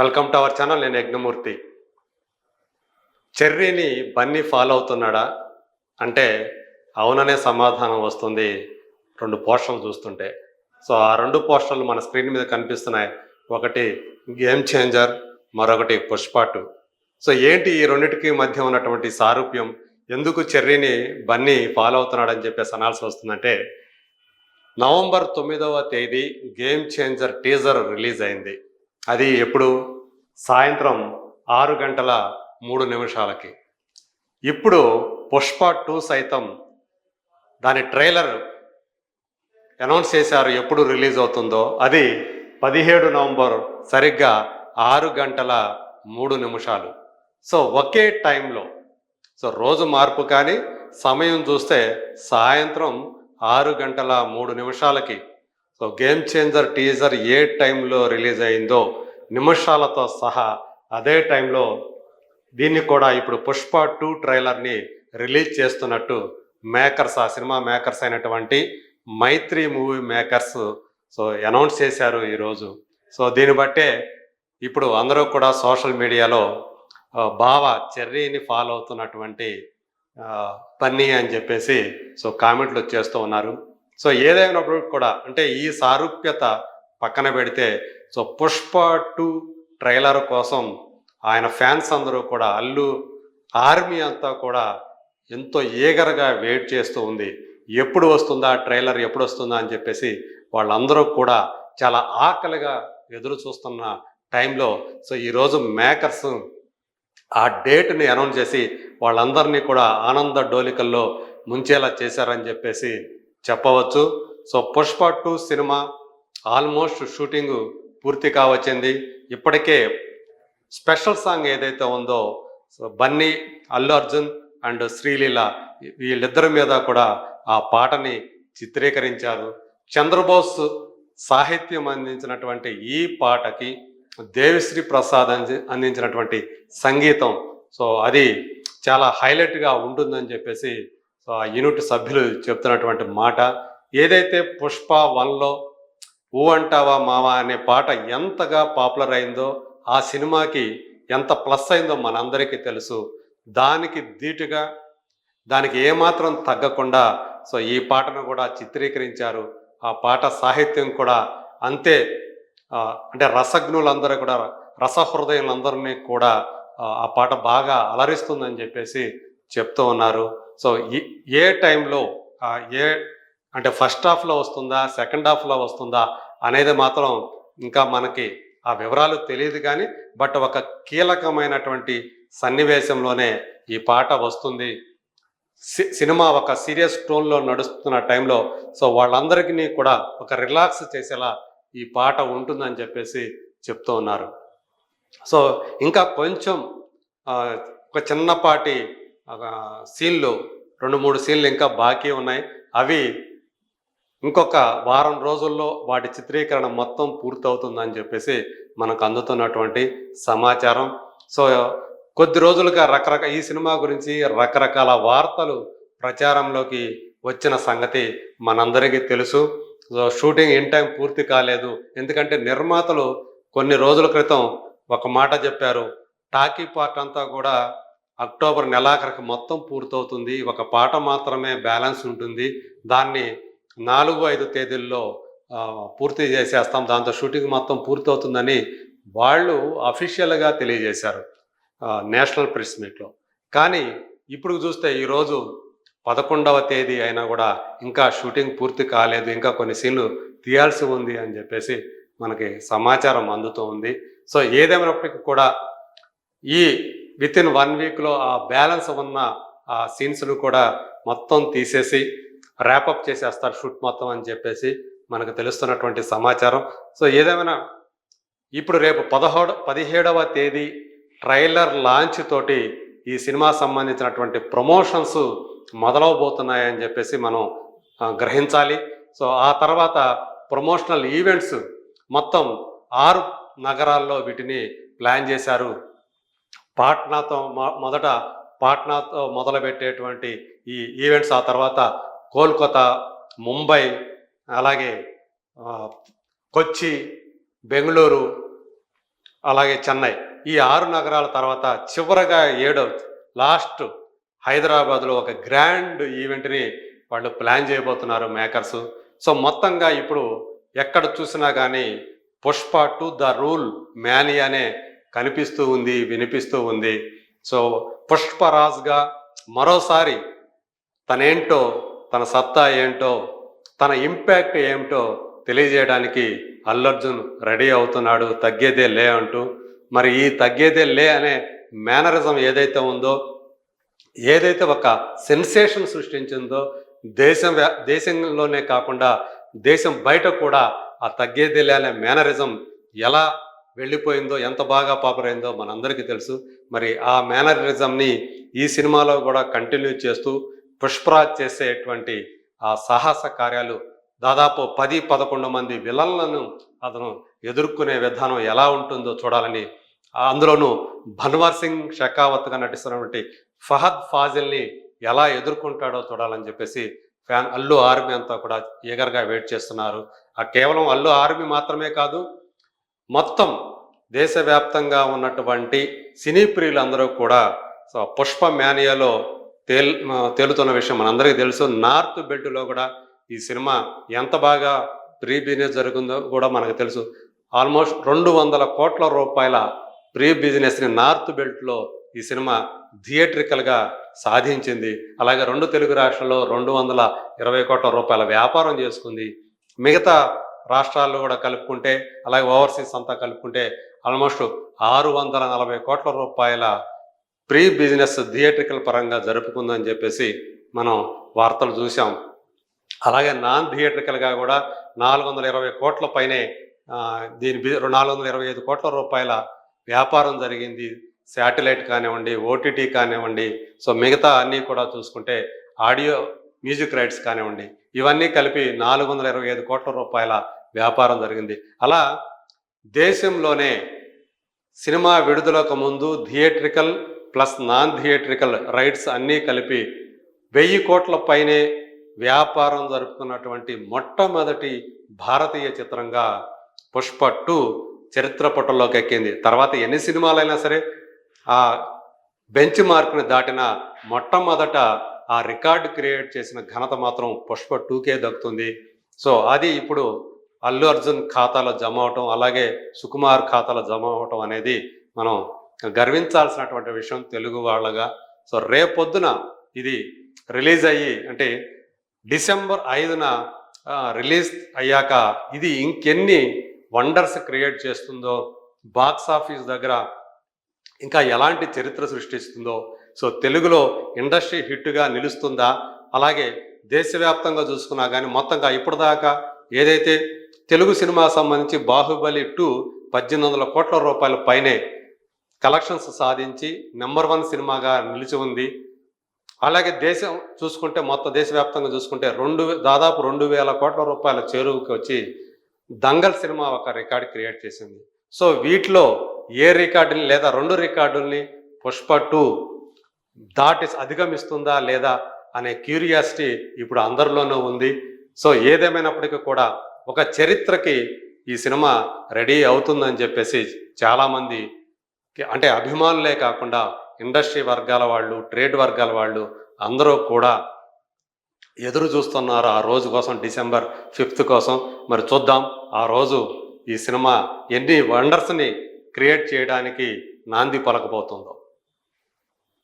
Welcome to our channel నేను యజ్ఞమూర్తి. చెర్రీని Bunny follow అవుతున్నాడా? అంటే అవుననే సమాధానం వస్తుంది రెండు పోస్టర్లు చూస్తుంటే. సో ఆ రెండు పోస్టర్లు మన స్క్రీన్ మీద కనిపిస్తున్నాయి. ఒకటి గేమ్ చేంజర్ మరొకటి పుష్పాటు సో ఏంటి ఈ రెండింటికి మధ్య ఉన్నటువంటి సారూప్యం? ఎందుకు చెర్రీని బన్నీ ఫాలో అవుతున్నాడని చెప్పేసి అనాల్సి వస్తుందంటే నవంబర్ తొమ్మిదవ తేదీ గేమ్ చేంజర్ టీజర్ రిలీజ్ అయింది. అది ఎప్పుడు? సాయంత్రం ఆరు గంటల మూడు నిమిషాలకి. ఇప్పుడు పుష్ప టూ సైతం దాని ట్రైలర్ అనౌన్స్ చేశారు ఎప్పుడు రిలీజ్ అవుతుందో. అది పదిహేడు నవంబర్ సరిగ్గా ఆరు గంటల మూడు నిమిషాలు. సో ఒకే టైంలో. సో రోజు మార్పు కానీ సమయం చూస్తే సాయంత్రం ఆరు గంటల మూడు నిమిషాలకి. సో గేమ్ చేంజర్ టీజర్ ఏ టైంలో రిలీజ్ అయిందో నిమిషాలతో సహా అదే టైంలో దీన్ని కూడా ఇప్పుడు పుష్ప టూ ట్రైలర్ని రిలీజ్ చేస్తున్నట్టు మేకర్స్ ఆ సినిమా మేకర్స్ అయినటువంటి Mythri Movie Makers so announce చేశారు ఈరోజు. సో దీన్ని బట్టే ఇప్పుడు అందరూ కూడా సోషల్ మీడియాలో బావ చెర్రీని ఫాలో అవుతున్నటువంటి పన్నీ అని చెప్పేసి సో కామెంట్లు చేస్తూ ఉన్నారు. సో ఏదైనప్పుడు కూడా అంటే ఈ సారూప్యత పక్కన పెడితే సో పుష్ప టూ ట్రైలర్ కోసం ఆయన ఫ్యాన్స్ అందరూ కూడా అల్లు ఆర్మీ అంతా కూడా ఎంతో ఈగర్గా వెయిట్ చేస్తూ ఉంది. ఎప్పుడు వస్తుందా ట్రైలర్ ఎప్పుడు వస్తుందా అని చెప్పేసి వాళ్ళందరూ కూడా చాలా ఆకలిగా ఎదురు చూస్తున్న టైంలో సో ఈరోజు మేకర్స్ ఆ డేట్ని అనౌన్స్ చేసి వాళ్ళందరినీ కూడా ఆనంద డోలికల్లో ముంచేలా చేశారని చెప్పేసి చెప్పవచ్చు. సో పుష్ప టూ సినిమా ఆల్మోస్ట్ షూటింగ్ పూర్తి కావచ్చింది. ఇప్పటికే స్పెషల్ సాంగ్ ఏదైతే ఉందో సో బన్నీ అల్లు అర్జున్ అండ్ శ్రీలీల వీళ్ళిద్దరి మీద కూడా ఆ పాటని చిత్రీకరించారు. చంద్రబోస్ సాహిత్యం అందించినటువంటి ఈ పాటకి దేవిశ్రీ ప్రసాద్ అంది- అందించినటువంటి సంగీతం. సో అది చాలా హైలైట్గా ఉంటుందని చెప్పేసి సో ఆ యూనిట్ సభ్యులు చెప్తున్నటువంటి మాట ఏదైతే పుష్ప వన్లో ఊ అంటావా మావా అనే పాట ఎంతగా పాపులర్ అయిందో ఆ సినిమాకి ఎంత ప్లస్ అయిందో మనందరికీ తెలుసు. దానికి ధీటుగా దానికి ఏమాత్రం తగ్గకుండా సో ఈ పాటను కూడా చిత్రీకరించారు. ఆ పాట సాహిత్యం కూడా అంతే అంటే రసజ్ఞులందరూ కూడా రసహృదయులందరినీ కూడా ఆ, ఆ పాట బాగా అలరిస్తుందని చెప్పేసి చెప్తూ ఉన్నారు. సో ఈ- ఏ టైంలో ఏ అంటే ఫస్ట్ హాఫ్లో వస్తుందా సెకండ్ హాఫ్లో వస్తుందా అనేది మాత్రం ఇంకా మనకి ఆ వివరాలు తెలియదు కానీ బట్ ఒక కీలకమైనటువంటి సన్నివేశంలోనే ఈ పాట వస్తుంది. సి- సినిమా ఒక సీరియస్ టోన్లో నడుస్తున్న టైంలో సో వాళ్ళందరికీ కూడా ఒక రిలాక్స్ చేసేలా ఈ పాట ఉంటుందని చెప్పేసి చెప్తూ ఉన్నారు. సో ఇంకా కొంచెం ఒక చిన్నపాటి సీన్లు రెండు మూడు సీన్లు ఇంకా బాకీ ఉన్నాయి. అవి ఇంకొక వారం రోజుల్లో వాటి చిత్రీకరణ మొత్తం పూర్తవుతుందని చెప్పేసి మనకు అందుతున్నటువంటి సమాచారం. సో కొద్ది రోజులుగా రకరకాల ఈ సినిమా గురించి రకరకాల వార్తలు ప్రచారంలోకి వచ్చిన సంగతి మనందరికీ తెలుసు. సో షూటింగ్ ఇన్ టైం పూర్తి కాలేదు. ఎందుకంటే నిర్మాతలు కొన్ని రోజుల క్రితం ఒక మాట చెప్పారు. టాకీ పార్ట్ అంతా కూడా అక్టోబర్ నెలాఖరికి మొత్తం పూర్తవుతుంది. ఒక పాట మాత్రమే బ్యాలెన్స్ ఉంటుంది. దాన్ని నాలుగు ఐదు తేదీల్లో పూర్తి చేసేస్తాం. దాంతో షూటింగ్ మొత్తం పూర్తవుతుందని వాళ్ళు అఫీషియల్గా తెలియజేశారు నేషనల్ ప్రెస్ మీట్లో. కానీ ఇప్పుడు చూస్తే ఈరోజు పదకొండవ తేదీ అయినా కూడా ఇంకా షూటింగ్ పూర్తి కాలేదు. ఇంకా కొన్ని సీన్లు తీయాల్సి ఉంది అని చెప్పేసి మనకి సమాచారం అందుతూ ఉంది. సో ఏదేమైనప్పటికీ కూడా ఈ విత్ ఇన్ వన్ వీక్లో ఆ బ్యాలెన్స్ ఉన్న ఆ సీన్స్ను కూడా మొత్తం తీసేసి ర్యాపప్ చేసేస్తారు షూట్ మొత్తం అని చెప్పేసి మనకు తెలుస్తున్నటువంటి సమాచారం. సో ఏదేమైనా ఇప్పుడు రేపు పదహోడు పదిహేడవ తేదీ ట్రైలర్ లాంచ్ తోటి ఈ సినిమా సంబంధించినటువంటి ప్రమోషన్స్ మొదలవబోతున్నాయని చెప్పేసి మనం గ్రహించాలి. సో ఆ తర్వాత ప్రమోషనల్ ఈవెంట్స్ మొత్తం ఆరు నగరాల్లో వీటిని ప్లాన్ చేశారు పాట్నాతో మొ- మొదట పాట్నాతో మొదలుపెట్టేటువంటి ఈ ఈవెంట్స్ ఆ తర్వాత కోల్కతా ముంబై అలాగే కొచ్చి బెంగళూరు అలాగే చెన్నై. ఈ ఆరు నగరాల తర్వాత చివరగా ఏడో లాస్ట్ హైదరాబాద్లో ఒక గ్రాండ్ ఈవెంట్ని వాళ్ళు ప్లాన్ చేయబోతున్నారు మేకర్స్. సో మొత్తంగా ఇప్పుడు ఎక్కడ చూసినా కానీ Pushpa two the rule mania అనే కనిపిస్తూ ఉంది వినిపిస్తూ ఉంది. సో పుష్పరాజ్గా మరోసారి తనేంటో తన సత్తా ఏంటో తన ఇంపాక్ట్ ఏమిటో తెలియజేయడానికి అల్లర్జున్ రెడీ అవుతున్నాడు. తగ్గేదే లే అంటూ. మరి ఈ తగ్గేదే లే అనే మేనరిజం ఏదైతే ఉందో ఏదైతే ఒక సెన్సేషన్ సృష్టించిందో దేశం దేశంలోనే కాకుండా దేశం బయట కూడా ఆ తగ్గేదే లే అనే మేనరిజం ఎలా వెళ్ళిపోయిందో ఎంత బాగా పాపులర్ మనందరికీ తెలుసు. మరి ఆ మేనరిజంని ఈ సినిమాలో కూడా కంటిన్యూ చేస్తూ పుష్పరాజ్ చేసేటువంటి ఆ సాహస కార్యాలు దాదాపు పది పదకొండు మంది విలన్లను అతను ఎదుర్కొనే విధానం ఎలా ఉంటుందో చూడాలని అందులోనూ భన్వర్ సింగ్ షెకావత్గా నటిస్తున్నటువంటి ఫహద్ ఫాజిల్ని ఎలా ఎదుర్కొంటాడో చూడాలని చెప్పేసి ఫ్యాన్ అల్లు ఆర్మీ అంతా కూడా ఈగర్గా వెయిట్ చేస్తున్నారు. ఆ కేవలం అల్లు ఆర్మీ మాత్రమే కాదు మొత్తం దేశవ్యాప్తంగా ఉన్నటువంటి సినీ ప్రియులందరూ కూడా సో పుష్ప మేనియాలో తేల్ తేలుతున్న విషయం మనందరికీ తెలుసు. నార్త్ బెల్ట్లో కూడా ఈ సినిమా ఎంత బాగా ప్రీ బిజినెస్ జరుగుతుందో కూడా మనకు తెలుసు. ఆల్మోస్ట్ రెండు వందల కోట్ల రూపాయల ప్రీ బిజినెస్ని నార్త్ బెల్ట్లో ఈ సినిమా థియేట్రికల్గా సాధించింది. అలాగే రెండు తెలుగు రాష్ట్రాల్లో రెండు వందల ఇరవై కోట్ల రూపాయల వ్యాపారం చేసుకుంది. మిగతా రాష్ట్రాల్లో కూడా కలుపుకుంటే అలాగే ఓవర్సీస్ అంతా కలుపుకుంటే ఆల్మోస్ట్ ఆరు వందల నలభై కోట్ల రూపాయల ప్రీ బిజినెస్ థియేట్రికల్ పరంగా జరుపుకుందని చెప్పేసి మనం వార్తలు చూసాం అలాగే నాన్ థియేట్రికల్గా కూడా నాలుగు వందల ఇరవై కోట్ల పైనే దీని బి- నాలుగు వందల ఇరవై ఐదు కోట్ల రూపాయల వ్యాపారం జరిగింది. శాటిలైట్ కానివ్వండి ఓటీటీ కానివ్వండి సో మిగతా అన్నీ కూడా చూసుకుంటే ఆడియో మ్యూజిక్ రైట్స్ కానివ్వండి ఇవన్నీ కలిపి నాలుగు వందల ఇరవై ఐదు కోట్ల రూపాయల వ్యాపారం జరిగింది. అలా దేశంలోనే సినిమా విడుదలకు ముందు theatrical plus non theatrical rights అన్నీ కలిపి వెయ్యి కోట్ల పైనే వ్యాపారం జరుపుకున్నటువంటి మొట్టమొదటి భారతీయ చిత్రంగా పుష్ప టూ చరిత్ర ఎక్కింది. తర్వాత ఎన్ని సినిమాలైనా సరే ఆ బెంచ్ మార్క్ని దాటిన మొట్టమొదట ఆ రికార్డు క్రియేట్ చేసిన ఘనత మాత్రం పుష్ప టూకే దక్కుతుంది. సో అది ఇప్పుడు అల్లు అర్జున్ ఖాతాలో జమ అవటం అలాగే సుకుమార్ ఖాతాలో జమ అవటం అనేది మనం గర్వించాల్సినటువంటి విషయం తెలుగు వాళ్ళగా. సో రేపొద్దున ఇది రిలీజ్ అయ్యి అంటే డిసెంబర్ ఐదున రిలీజ్ అయ్యాక ఇది ఇంకెన్ని వండర్స్ క్రియేట్ చేస్తుందో బాక్స్ ఆఫీస్ దగ్గర ఇంకా ఎలాంటి చరిత్ర సృష్టిస్తుందో సో తెలుగులో ఇండస్ట్రీ హిట్గా నిలుస్తుందా? అలాగే దేశవ్యాప్తంగా చూసుకున్నా కానీ మొత్తంగా ఇప్పటిదాకా ఏదైతే తెలుగు సినిమా సంబంధించి బాహుబలి టూ పద్దెనిమిది వందల కోట్ల రూపాయల పైనే కలెక్షన్స్ సాధించి నెంబర్ వన్ సినిమాగా నిలిచి ఉంది. అలాగే దేశం చూసుకుంటే మొత్తం దేశవ్యాప్తంగా చూసుకుంటే రెండు దాదాపు రెండు వేల కోట్ల రూపాయల చేరువుకి వచ్చి దంగల్ సినిమా ఒక రికార్డ్ క్రియేట్ చేసింది. సో వీటిలో ఏ రికార్డుని లేదా రెండు రికార్డుల్ని పుష్ప టూ దాటి అధిగమిస్తుందా లేదా అనే క్యూరియాసిటీ ఇప్పుడు అందరిలోనూ ఉంది. సో ఏదేమైనప్పటికీ కూడా ఒక చరిత్రకి ఈ సినిమా రెడీ అవుతుందని చెప్పేసి చాలామంది అంటే అభిమానులే కాకుండా ఇండస్ట్రీ వర్గాల వాళ్ళు ట్రేడ్ వర్గాల వాళ్ళు అందరూ కూడా ఎదురు చూస్తున్నారు ఆ రోజు కోసం డిసెంబర్ ఫిఫ్త్ కోసం. మరి చూద్దాం ఆ రోజు ఈ సినిమా ఎన్ని వండర్స్ని క్రియేట్ చేయడానికి నాంది పలకబోతుందో.